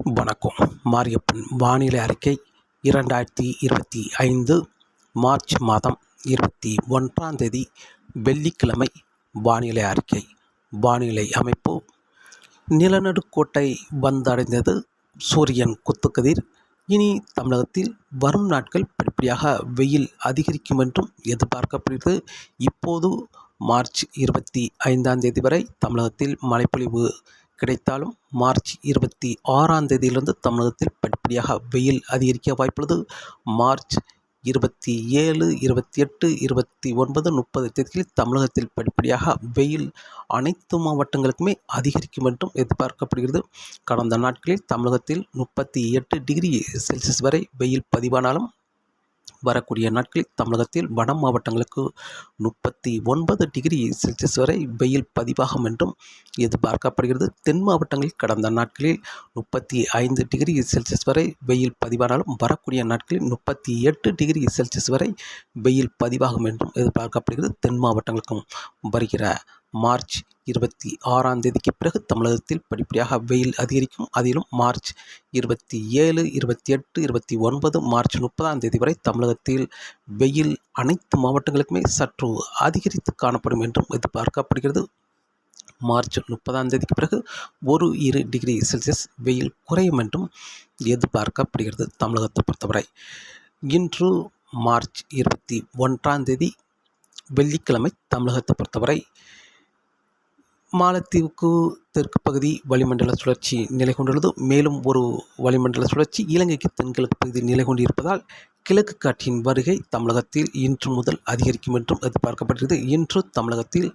வணக்கம். மாரியப்பன் வானிலை அறிக்கை இரண்டாயிரத்தி இருபத்தி ஐந்து மார்ச் மாதம் இருபத்தி ஒன்றாம் தேதி வெள்ளிக்கிழமை வானிலை அறிக்கை. வானிலை அமைப்பு நிலநடுக்கோட்டை வந்தடைந்தது சூரியன் குத்துக்கதிர். இனி தமிழகத்தில் வரும் நாட்கள் படிப்படியாக வெயில் அதிகரிக்கும் என்றும் எதிர்பார்க்கப்படுகிறது. இப்போது மார்ச் இருபத்தி ஐந்தாம் தேதி வரை தமிழகத்தில் மழைப்பொழிவு கிடைத்தாலும் மார்ச் இருபத்தி ஆறாம் தேதியிலிருந்து தமிழகத்தில் படிப்படியாக வெயில் அதிகரிக்க வாய்ப்புள்ளது. மார்ச் இருபத்தி ஏழு இருபத்தி எட்டு இருபத்தி ஒன்பது முப்பது தேதிகளில் தமிழகத்தில் படிப்படியாக வெயில் அனைத்து மாவட்டங்களுக்குமே அதிகரிக்கும் என்றும் எதிர்பார்க்கப்படுகிறது. கடந்த நாட்களில் தமிழகத்தில் முப்பத்தி எட்டு டிகிரி செல்சியஸ் வரை வெயில் பதிவானாலும் வரக்கூடிய நாட்களில் தமிழகத்தில் வட மாவட்டங்களுக்கு முப்பத்தி ஒன்பது டிகிரி செல்சியஸ் வரை வெயில் பதிவாகும் என்றும் எதிர்பார்க்கப்படுகிறது. தென் மாவட்டங்களில் கடந்த நாட்களில் முப்பத்தி ஐந்து டிகிரி செல்சியஸ் வரை வெயில் பதிவானாலும் வரக்கூடிய நாட்களில் முப்பத்தி எட்டு டிகிரி செல்சியஸ் வரை வெயில் பதிவாகும் என்றும் எதிர்பார்க்கப்படுகிறது. தென் மாவட்டங்களுக்கும் வருகிற மார்ச் இருபத்தி ஆறாம் தேதிக்கு பிறகு தமிழகத்தில் படிப்படியாக வெயில் அதிகரிக்கும். அதிலும் மார்ச் இருபத்தி ஏழு இருபத்தி எட்டு இருபத்தி ஒன்பது மார்ச் முப்பதாம் தேதி வரை தமிழகத்தில் வெயில் அனைத்து மாவட்டங்களுக்குமே சற்று அதிகரித்து காணப்படும் என்றும் எதிர்பார்க்கப்படுகிறது. மார்ச் முப்பதாம் தேதிக்கு பிறகு ஒரு இரு டிகிரி செல்சியஸ் வெயில் குறையும் என்றும் எதிர்பார்க்கப்படுகிறது தமிழகத்தை பொறுத்தவரை. இன்று மார்ச் இருபத்தி ஒன்றாம் தேதி வெள்ளிக்கிழமை தமிழகத்தை பொறுத்தவரை மாலத்தீவுக்கு தெற்கு பகுதி வளிமண்டல சுழற்சி நிலை கொண்டுள்ளது. மேலும் ஒரு வளிமண்டல சுழற்சி இலங்கைக்கு தென்கிழக்கு பகுதி நிலை கொண்டிருப்பதால் கிழக்கு காற்றின் வருகை தமிழகத்தில் இன்று முதல் அதிகரிக்கும் என்றும் எதிர்பார்க்கப்படுகிறது. இன்று தமிழகத்தில்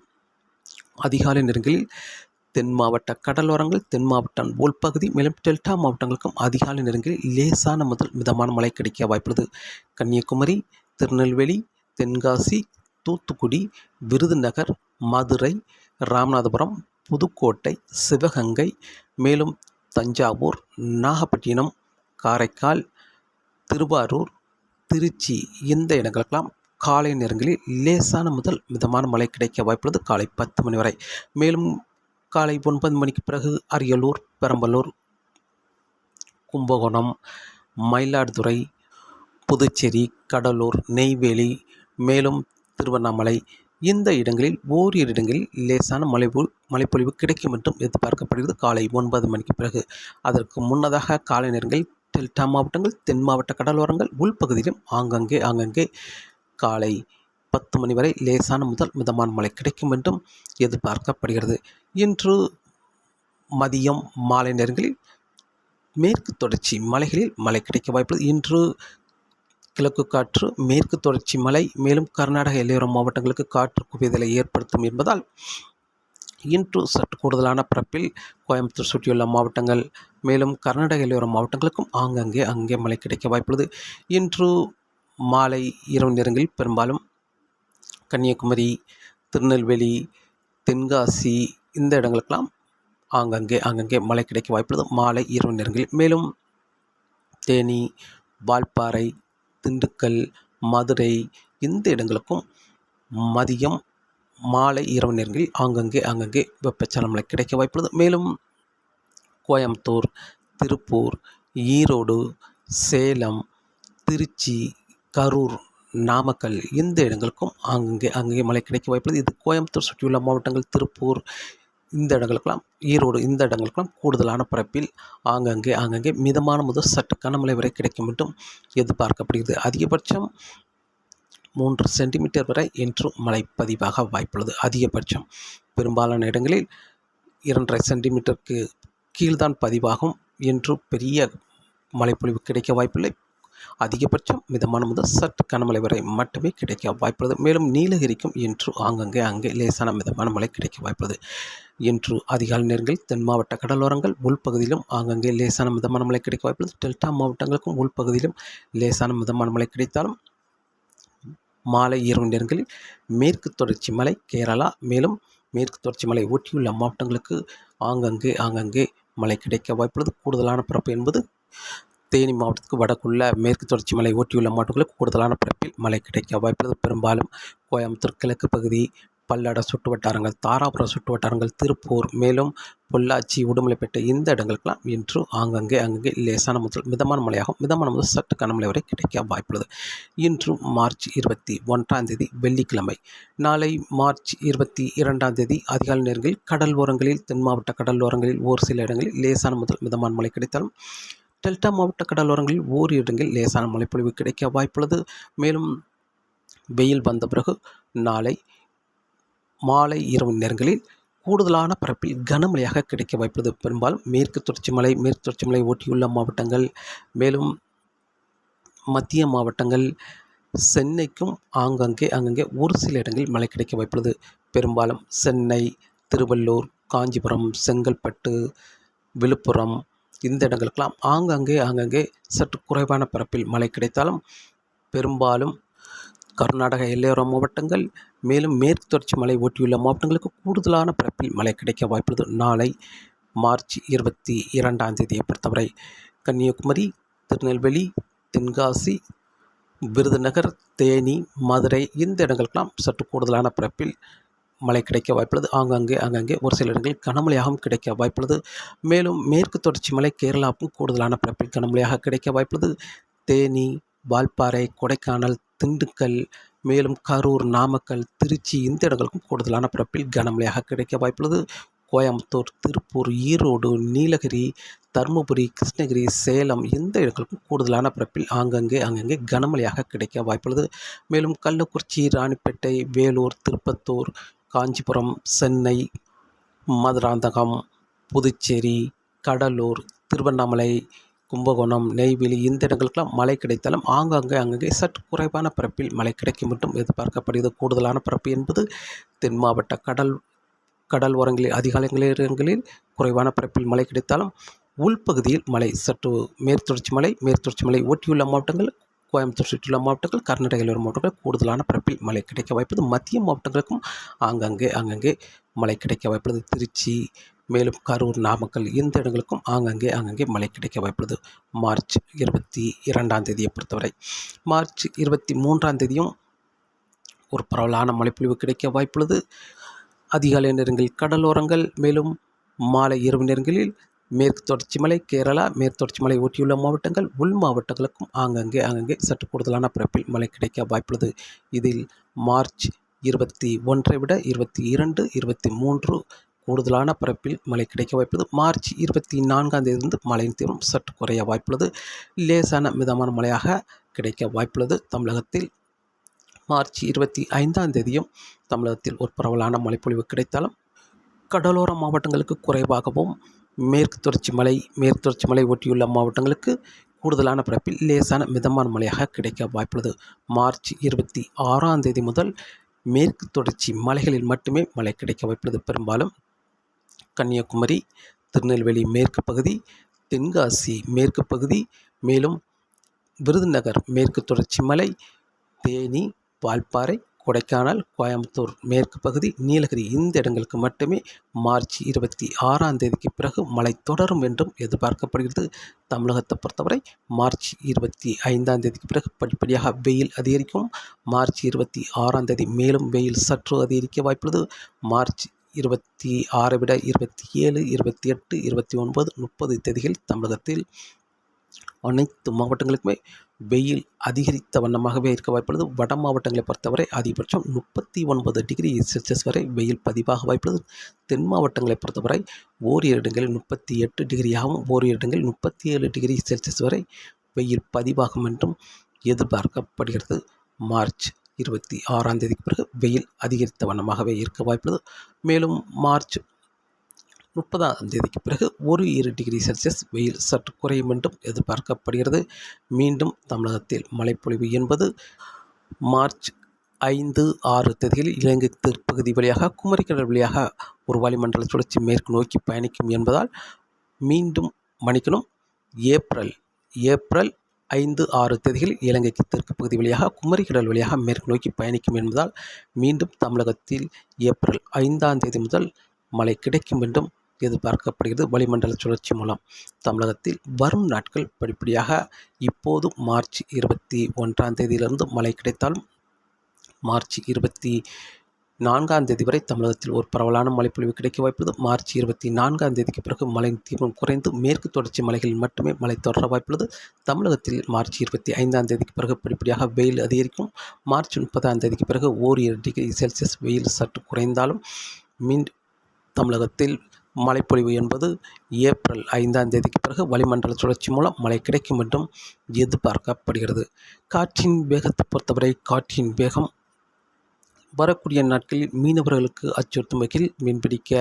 அதிகாலை நேரங்களில் தென் மாவட்ட கடலோரங்கள் தென் மாவட்டம் உள்பகுதி மேலும் டெல்டா மாவட்டங்களுக்கும் அதிகாலை நேரங்களில் லேசான முதல் மிதமான மழை கிடைக்க வாய்ப்புள்ளது. கன்னியாகுமரி திருநெல்வேலி தென்காசி தூத்துக்குடி விருதுநகர் மதுரை ராமநாதபுரம் புதுக்கோட்டை சிவகங்கை மேலும் தஞ்சாவூர் நாகப்பட்டினம் காரைக்கால் திருவாரூர் திருச்சி இந்த இடங்களுக்கெல்லாம் காலை நேரங்களில் லேசான முதல் மிதமான மழை கிடைக்க வாய்ப்புள்ளது. காலை பத்து மணி வரை. மேலும் காலை ஒன்பது மணிக்கு பிறகு அரியலூர் பெரம்பலூர் கும்பகோணம் மயிலாடுதுறை புதுச்சேரி கடலூர் நெய்வேலி மேலும் திருவண்ணாமலை இந்த இடங்களில் ஓரிரு இடங்களில் லேசான மழை மழைப்பொழிவு கிடைக்கும் என்றும் எதிர்பார்க்கப்படுகிறது. காலை ஒன்பது மணிக்கு பிறகு. அதற்கு முன்னதாக காலை நேரங்களில் டெல்டா மாவட்டங்கள் தென் மாவட்ட கடலோரங்கள் உள்பகுதியிலும் ஆங்கங்கே ஆங்கங்கே காலை பத்து மணி வரை லேசான முதல் மிதமான மழை கிடைக்கும் என்றும் எதிர்பார்க்கப்படுகிறது. இன்று மதியம் மாலை நேரங்களில் மேற்கு தொடர்ச்சி மலைகளில் மழை கிடைக்க வாய்ப்புள்ளது. இன்று கிழக்கு காற்று மேற்கு தொடர்ச்சி மலை மேலும் கர்நாடக எல்லையோர மாவட்டங்களுக்கு காற்று குவிதலை ஏற்படுத்தும் என்பதால் இன்று சற்று கூடுதலான பரப்பில் கோயம்புத்தூர் சுற்றியுள்ள மாவட்டங்கள் மேலும் கர்நாடக எல்லையோர மாவட்டங்களுக்கும் ஆங்கங்கே அங்கே மழை கிடைக்க வாய்ப்புள்ளது. இன்று மாலை இரவு நேரங்களில் பெரும்பாலும் கன்னியாகுமரி திருநெல்வேலி தென்காசி இந்த இடங்களுக்கெல்லாம் ஆங்கங்கே ஆங்கங்கே மழை கிடைக்க வாய்ப்புள்ளது. மாலை இரவு நேரங்களில் மேலும் தேனி வால்பாறை திண்டுக்கல் மதுரை இந்த இடங்களுக்கும் மதியம் மாலை இரவு நேரங்களில் ஆங்கங்கே அங்கங்கே வெப்பச்சலன கிடைக்க வாய்ப்புள்ளது. மேலும் கோயம்புத்தூர் திருப்பூர் ஈரோடு சேலம் திருச்சி கரூர் நாமக்கல் இந்த இடங்களுக்கும் அங்கங்கே அங்கங்கே மழை கிடைக்க வாய்ப்புள்ளது. இது கோயம்புத்தூர் சுற்றியுள்ள மாவட்டங்கள் திருப்பூர் இந்த இடங்களுக்கெல்லாம் ஈரோடு இந்த இடங்களுக்கெல்லாம் கூடுதலான பரப்பில் ஆங்கங்கே ஆங்கங்கே மிதமான முதல் சற்று கனமழை வரை கிடைக்கும் என்றும் எதிர்பார்க்கப்படுகிறது. அதிகபட்சம் மூன்று சென்டிமீட்டர் வரை என்றும் மழை பதிவாக வாய்ப்புள்ளது. அதிகபட்சம் பெரும்பாலான இடங்களில் இரண்டரை சென்டிமீட்டருக்கு கீழ்தான் பதிவாகும் என்று பெரிய மழைப்பொழிவு கிடைக்க வாய்ப்பில்லை. அதிகபட்சம் மிதமான முதல் சற்று கனமழை வரை மட்டுமே கிடைக்க வாய்ப்புள்ளது. மேலும் நீலகிரிக்கும் இன்று ஆங்கங்கே அங்கே லேசான மிதமான மழை கிடைக்க வாய்ப்புள்ளது. இன்று அதிகாலை நேரங்களில் தென் மாவட்ட கடலோரங்கள் உள்பகுதியிலும் ஆங்கங்கே லேசான மிதமான மழை கிடைக்க வாய்ப்புள்ளது. டெல்டா மாவட்டங்களுக்கும் உள்பகுதியிலும் லேசான மிதமான மழை கிடைத்தாலும் மாலை இரவு நேரங்களில் மேற்கு தொடர்ச்சி மலை கேரளா மேலும் மேற்கு தொடர்ச்சி மலை ஒட்டியுள்ள மாவட்டங்களுக்கு ஆங்கங்கே ஆங்கங்கே மழை கிடைக்க வாய்ப்புள்ளது. கூடுதலான பரப்பு என்பது தேனி மாவட்டத்துக்கு வடக்குள்ள மேற்கு தொடர்ச்சி மலை ஒட்டியுள்ள மாவட்டங்களுக்கு கூடுதலான பரப்பில் மழை கிடைக்க வாய்ப்புள்ளது. பெரும்பாலும் கோயம்புத்தூர் கிழக்கு பகுதி பல்லட சுட்டு வட்டாரங்கள் தாராபுரம் சுட்டு வட்டாரங்கள் திருப்பூர் மேலும் பொள்ளாச்சி உடுமலைப்பேட்டை இந்த இடங்களுக்கெல்லாம் இன்று ஆங்கங்கே அங்கங்கே லேசான முதல் மிதமான மழையாகும் மிதமான முதல் சற்று கனமழை வரை கிடைக்க வாய்ப்புள்ளது. இன்று மார்ச் இருபத்தி ஒன்றாம் தேதி வெள்ளிக்கிழமை. நாளை மார்ச் இருபத்தி இரண்டாம் தேதி அதிகாலை நேரங்களில் கடல் ஓரங்களில் தென் மாவட்ட கடல் ஓரங்களில் ஒரு சில இடங்களில் லேசான முதல் மிதமான மழை கிடைத்தாலும் டெல்டா மாவட்ட கடலோரங்களில் ஓரிரு இடங்களில் லேசான மழைப்பொழிவு கிடைக்க வாய்ப்புள்ளது. மேலும் வெயில் வந்த பிறகு நாளை மாலை இரவு நேரங்களில் கூடுதலான பரப்பில் கனமழையாக கிடைக்க வாய்ப்புள்ளது. பெரும்பாலும் மேற்கு தொடர்ச்சி மலை மேற்கு தொடர்ச்சி மலை ஒட்டியுள்ள மாவட்டங்கள் மேலும் மத்திய மாவட்டங்கள் சென்னைக்கும் ஆங்கங்கே அங்கங்கே ஒரு சில இடங்களில் மழை கிடைக்க வாய்ப்புள்ளது. பெரும்பாலும் சென்னை திருவள்ளூர் காஞ்சிபுரம் செங்கல்பட்டு விழுப்புரம் இந்த இடங்களுக்கெல்லாம் ஆங்காங்கே ஆங்காங்கே சற்று குறைவான பரப்பில் மழை கிடைத்தாலும் பெரும்பாலும் கர்நாடக எல்லையோர மாவட்டங்கள் மேலும் மேற்கு தொடர்ச்சி மலை ஒட்டியுள்ள மாவட்டங்களுக்கு கூடுதலான பரப்பில் மழை கிடைக்க வாய்ப்புள்ளது. நாளை மார்ச் இருபத்தி இரண்டாம் தேதியை பொறுத்தவரை கன்னியாகுமரி திருநெல்வேலி தென்காசி விருதுநகர் தேனி மதுரை இந்த இடங்களுக்கெல்லாம் சற்று கூடுதலான பரப்பில் மழை கிடைக்க வாய்ப்புள்ளது. ஆங்காங்கே ஆங்காங்கே ஒரு சில இடங்களில் கனமழையாகவும் கிடைக்க வாய்ப்புள்ளது. மேலும் மேற்கு தொடர்ச்சி மலை கேரளாவுக்கும் கூடுதலான பரப்பில் கனமழையாக கிடைக்க வாய்ப்புள்ளது. தேனி வால்பாறை கொடைக்கானல் திண்டுக்கல் மேலும் கரூர் நாமக்கல் திருச்சி இந்த இடங்களுக்கும் கூடுதலான பரப்பில் கனமழையாக கிடைக்க வாய்ப்புள்ளது. கோயம்புத்தூர் திருப்பூர் ஈரோடு நீலகிரி தருமபுரி கிருஷ்ணகிரி சேலம் இந்த இடங்களுக்கும் கூடுதலான பரப்பில் ஆங்கங்கே அங்கங்கே கனமழையாக கிடைக்க வாய்ப்புள்ளது. மேலும் கள்ளக்குறிச்சி ராணிப்பேட்டை வேலூர் திருப்பத்தூர் காஞ்சிபுரம் சென்னை மதுராந்தகம் புதுச்சேரி கடலூர் திருவண்ணாமலை கும்பகோணம் நெய்வேலி இந்த இடங்களுக்கெல்லாம் மழை கிடைத்தாலும் ஆங்காங்கே அங்கங்கே சற்று குறைவான பரப்பில் மழை கிடைக்கும் மட்டும் எதிர்பார்க்கப்படுகிறது. கூடுதலான பரப்பு என்பது தென் மாவட்ட கடல் கடல் ஓரங்களில் அதிகாலங்களில் குறைவான பரப்பில் மழை கிடைத்தாலும் உள்பகுதியில் மழை சற்று மேற்தொடர்ச்சி மலை மேற்தொடர்ச்சி மலை ஒட்டியுள்ள மாவட்டங்கள் கோயம்புத்தூர் சுற்றியுள்ள மாவட்டங்கள் கர்நாடக எல்லோரும் மாவட்டங்கள் கூடுதலான பரப்பில் மழை கிடைக்க வாய்ப்பது மத்திய மாவட்டங்களுக்கும் ஆங்காங்கே ஆங்காங்கே மழை கிடைக்க வாய்ப்புள்ளது. திருச்சி மேலும் கரூர் நாமக்கல் இந்த இடங்களுக்கும் ஆங்காங்கே அங்கங்கே மழை கிடைக்க வாய்ப்புள்ளது. மார்ச் இருபத்தி இரண்டாம் தேதியை பொறுத்தவரை. மார்ச் இருபத்தி மூன்றாம் தேதியும் ஒரு பரவலான மழைப்பொழிவு கிடைக்க வாய்ப்புள்ளது. அதிகாலை நேரங்களில் கடலோரங்கள் மேலும் மாலை இரவு நேரங்களில் மேற்கு தொடர்ச்சி மலை கேரளா மேற்கு தொடர்ச்சி மலை ஒட்டியுள்ள மாவட்டங்கள் உள் மாவட்டங்களுக்கும் ஆங்கங்கே ஆங்கங்கே சற்று கூடுதலான பிறப்பில் மழை கிடைக்க வாய்ப்புள்ளது. இதில் மார்ச் இருபத்தி ஒன்றை விட இருபத்தி இரண்டு இருபத்தி மூன்று கூடுதலான பரப்பில் மழை கிடைக்க வாய்ப்புள்ளது. மார்ச் இருபத்தி நான்காம் தேதியிலிருந்து மழையின் தீவிரம் சற்று குறைய வாய்ப்புள்ளது. லேசான மிதமான மழையாக கிடைக்க வாய்ப்புள்ளது. தமிழகத்தில் மார்ச் இருபத்தி ஐந்தாம் தேதியும் தமிழகத்தில் ஒரு பரவலான மழைப்பொழிவு கிடைத்தாலும் கடலோர மாவட்டங்களுக்கு குறைவாகவும் மேற்கு தொடர்ச்சி மலை மேற்கு தொடர்ச்சி மலை ஒட்டியுள்ள மாவட்டங்களுக்கு கூடுதலான பரப்பில் லேசான மிதமான மழையாக கிடைக்க வாய்ப்புள்ளது. மார்ச் இருபத்தி ஆறாம் தேதி முதல் மேற்கு தொடர்ச்சி மலைகளில் மட்டுமே மழை கிடைக்க வாய்ப்புள்ளது. பெரும்பாலும் கன்னியாகுமரி திருநெல்வேலி மேற்கு பகுதி தென்காசி மேற்கு பகுதி மேலும் விருதுநகர் மேற்கு தொடர்ச்சி மலை தேனி வால்பாறை கொடைக்கானல் கோயம்புத்தூர் மேற்கு பகுதி நீலகிரி இந்த இடங்களுக்கு மட்டுமே மார்ச் இருபத்தி ஆறாம் தேதிக்கு பிறகு மழை தொடரும் என்றும் எதிர்பார்க்கப்படுகிறது. தமிழகத்தை பொறுத்தவரை மார்ச் இருபத்தி ஐந்தாம் தேதிக்கு பிறகு படிப்படியாக வெயில் அதிகரிக்கும். மார்ச் இருபத்தி ஆறாம் தேதி மேலும் வெயில் சற்று அதிகரிக்க வாய்ப்புள்ளது. மார்ச் இருபத்தி ஆறை விட இருபத்தி ஏழு இருபத்தி எட்டு இருபத்தி ஒன்பது முப்பது தேதிகள் தமிழகத்தில் அனைத்து மாவட்டங்களுக்குமே வெயில் அதிகரித்த வண்ணமாகவே இருக்க வாய்ப்புள்ளது. வட மாவட்டங்களை பொறுத்தவரை அதிகபட்சம் முப்பத்தி ஒன்பது டிகிரி செல்சியஸ் வரை வெயில் பதிவாக வாய்ப்புள்ளது. தென் மாவட்டங்களை பொறுத்தவரை ஓரிரு இடங்களில் முப்பத்தி எட்டு டிகிரியாகவும் ஓரிரு இடங்களில் முப்பத்தி ஏழு டிகிரி செல்சியஸ் வரை வெயில் பதிவாகும் என்றும் எதிர்பார்க்கப்படுகிறது. மார்ச் இருபத்தி ஆறாம் தேதிக்கு பிறகு வெயில் அதிகரித்த வண்ணமாகவே இருக்க வாய்ப்புள்ளது. மேலும் மார்ச் முப்பதாம் தேதிக்கு பிறகு ஒரு இரு டிகிரி செல்சியஸ் வெயில் சற்று குறையும் என்றும் எதிர்பார்க்கப்படுகிறது. மீண்டும் தமிழகத்தில் மழைப்பொழிவு என்பது மார்ச் ஐந்து ஆறு தேதிகளில் இலங்கை தெற்பகுதி வழியாக குமரிக்கடல் வழியாக ஒரு வளிமண்டல சுழற்சி மேற்கு நோக்கி பயணிக்கும் என்பதால் மீண்டும் மன்னிக்கணும் ஏப்ரல் ஏப்ரல் ஐந்து ஆறு தேதிகளில் இலங்கைக்கு தெற்கு பகுதி வழியாக குமரிக்கடல் வழியாக மேற்கு நோக்கி பயணிக்கும் என்பதால் மீண்டும் தமிழகத்தில் ஏப்ரல் ஐந்தாம் தேதி முதல் மழை கிடைக்கும் என்றும் எதிர்பார்க்கப்படுகிறது. வளிமண்டல சுழற்சி மூலம் தமிழகத்தில் வரும் நாட்கள் படிப்படியாக இப்போது மார்ச் இருபத்தி ஒன்றாம் தேதியிலிருந்து மழை கிடைத்தாலும் மார்ச் இருபத்தி நான்காம் தேதி வரை தமிழகத்தில் ஒரு பரவலான மழைப்பொழிவு கிடைக்க வாய்ப்புள்ளது. மார்ச் இருபத்தி நான்காம் தேதிக்கு பிறகு மழையின் தீவிரம் குறைந்து மேற்கு தொடர்ச்சி மலைகளில் மட்டுமே மழை தொடர வாய்ப்புள்ளது. தமிழகத்தில் மார்ச் இருபத்தி ஐந்தாம் தேதிக்கு பிறகு படிப்படியாக வெயில் அதிகரிக்கும். மார்ச் முப்பதாம் தேதிக்கு பிறகு ஓரிரு டிகிரி செல்சியஸ் வெயில் சற்று குறைந்தாலும் மீண்டும் தமிழகத்தில் மழைப்பொழிவு என்பது ஏப்ரல் ஐந்தாம் தேதிக்கு பிறகு வளிமண்டல சுழற்சி மூலம் மழை கிடைக்கும் என்றும் எதிர்பார்க்கப்படுகிறது. காற்றின் வேகத்தை பொறுத்தவரை காற்றின் வேகம் வரக்கூடிய நாட்களில் மீனவர்களுக்கு அச்சுறுத்தும் வகையில் மீன்பிடிக்க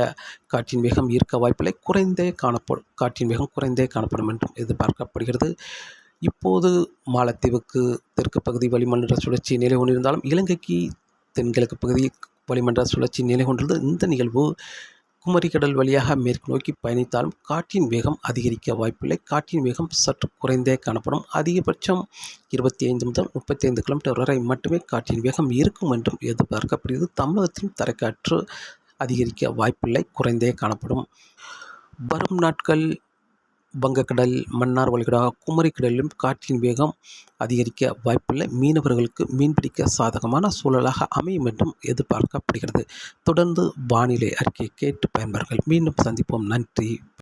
காற்றின் வேகம் இருக்க வாய்ப்பில்லை. குறைந்தே காணப்படும் காற்றின் வேகம் குறைந்தே காணப்படும் என்றும் எதிர்பார்க்கப்படுகிறது. இப்போது மாலத்தீவுக்கு தெற்கு பகுதி வளிமண்டல சுழற்சி நிலை கொண்டிருந்தாலும் இலங்கைக்கு தென்கிழக்கு பகுதி வளிமண்டல சுழற்சி நிலை கொண்டுள்ளது இந்த நிகழ்வு குமரிக்கடல் வழியாக மேற்கு நோக்கி பயணித்தாலும் காற்றின் வேகம் அதிகரிக்க வாய்ப்பில்லை. காற்றின் வேகம் சற்று குறைந்தே காணப்படும். அதிகபட்சம் இருபத்தி ஐந்து முதல் முப்பத்தி ஐந்து கிலோமீட்டர் வரை மட்டுமே காற்றின் வேகம் இருக்கும் என்றும் எதிர்பார்க்கப்படுகிறது. தமிழகத்தின் தரைக்காற்று அதிகரிக்க வாய்ப்பில்லை குறைந்தே காணப்படும். வரும் நாட்கள் வங்கக்கடல் மன்னார் வளைகுடா குமரிக்கடலிலும் காற்றின் வேகம் அதிகரிக்க வாய்ப்புள்ள மீனவர்களுக்கு மீன்பிடிக்க சாதகமான சூழலாக அமையும் என்றும் எதிர்பார்க்கப்படுகிறது. தொடர்ந்து வானிலை அறிக்கையை கேட்டு பயன்பார்கள் மீண்டும் சந்திப்போம். நன்றி.